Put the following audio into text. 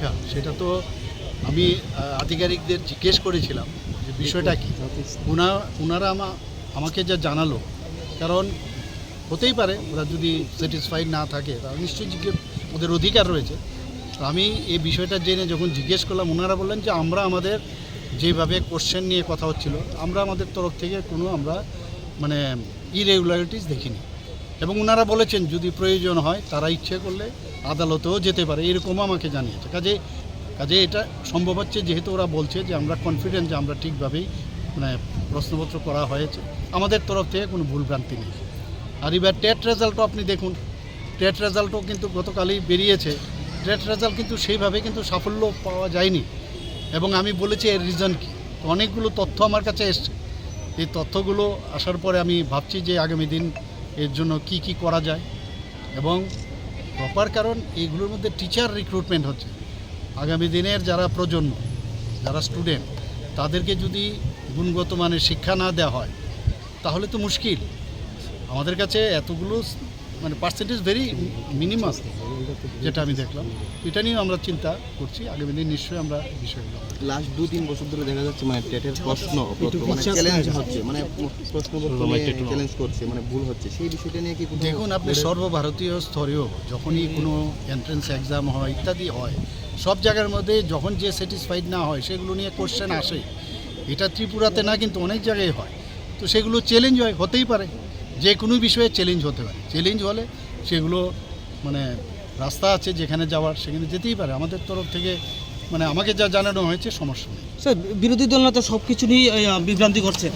পরীক্ষা, সেটা তো আমি আধিকারিকদের জিজ্ঞেস করেছিলাম যে বিষয়টা কি। ওনা ওনারা আমা, আমাকে যা জানালো, কারণ হতেই পারে ওরা যদি স্যাটিসফাইড না থাকে তাহলে নিশ্চয়ই জিজ্ঞেস ওদের অধিকার রয়েছে। আমি এই বিষয়টা জেনে যখন জিজ্ঞেস করলাম ওনারা বললেন যে আমরা আমাদের যেভাবে কোশ্চেন নিয়ে কথা হচ্ছিল, আমরা আমাদের তরফ থেকে কোনো আমরা মানে ইরেগুলারিটিস দেখিনি। এবং ওনারা বলেছেন, যদি প্রয়োজন হয়, তারা ইচ্ছে করলে আদালতেও যেতে পারে। এরকম আমাকে জানিয়েছে। কাজে কাজে এটা সম্ভব হচ্ছে, যেহেতু ওরা বলছে যে আমরা কনফিডেন্ট যে আমরা ঠিকভাবেই মানে প্রশ্নপত্র করা হয়েছে। আমাদের তরফ থেকে কোনো ভুলভ্রান্তি নেই। আর এবার টেট রেজাল্টও আপনি দেখুন। টেট রেজাল্টও কিন্তু গতকালই বেরিয়েছে। টেট রেজাল্ট কিন্তু সেইভাবে কিন্তু সাফল্য পাওয়া যায়নি। এবং আমি বলেছি এর রিজন কী? অনেকগুলো তথ্য আমার কাছে এসছে। এই তথ্যগুলো আসার পরে আমি ভাবছি যে আগামী দিন এর জন্য কি কি করা যায়? এবং প্রপার কারণ এইগুলোর মধ্যে টিচার রিক্রুটমেন্ট হচ্ছে। আগামী দিনের যারা প্রজন্ম, যারা স্টুডেন্ট তাদেরকে যদি গুণগত মানের শিক্ষা না দেওয়া হয়, তাহলে তো মুশকিল। আমাদের কাছে এতগুলো মানে পার্সেন্টেজ ভেরি মিনিমাম যেটা আমি দেখলাম। এটা নিয়ে আমরা চিন্তা করছি। আগামী দিন নিশ্চয়ই আমরা বিষয়গুলো লাস্ট দু তিন বছর ধরে দেখা যাচ্ছে মানে টেটের প্রশ্ন মানে চ্যালেঞ্জ হচ্ছে মানে প্রশ্ন চ্যালেঞ্জ করছে মানে ভুল হচ্ছে। সেই বিষয়টা নিয়ে কি দেখুন আপনি সর্বভারতীয় স্তরেও যখনই কোনো এন্ট্রেন্স এক্সাম হয় ইত্যাদি হয় সব জায়গার মধ্যে যখন যে স্যাটিসফাইড না হয় সেগুলো নিয়ে কোশ্চেন আসে। এটা ত্রিপুরাতে না কিন্তু অনেক জায়গায় হয়। তো সেগুলো চ্যালেঞ্জ হয় হতেই পারে। যে কোনো বিষয়ে চ্যালেঞ্জ হতে পারে। চ্যালেঞ্জ হলে সেগুলো মানে রাস্তা আছে, যেখানে যাওয়ার, সেখানে যেতেই পারে। আমাদের তরফ থেকে মানে আমাকে যা জানানো হয়েছে, সমস্যা নেই। স্যার, বিরোধী দল না তো সব কিছু নিয়েই বিভ্রান্তি করছে।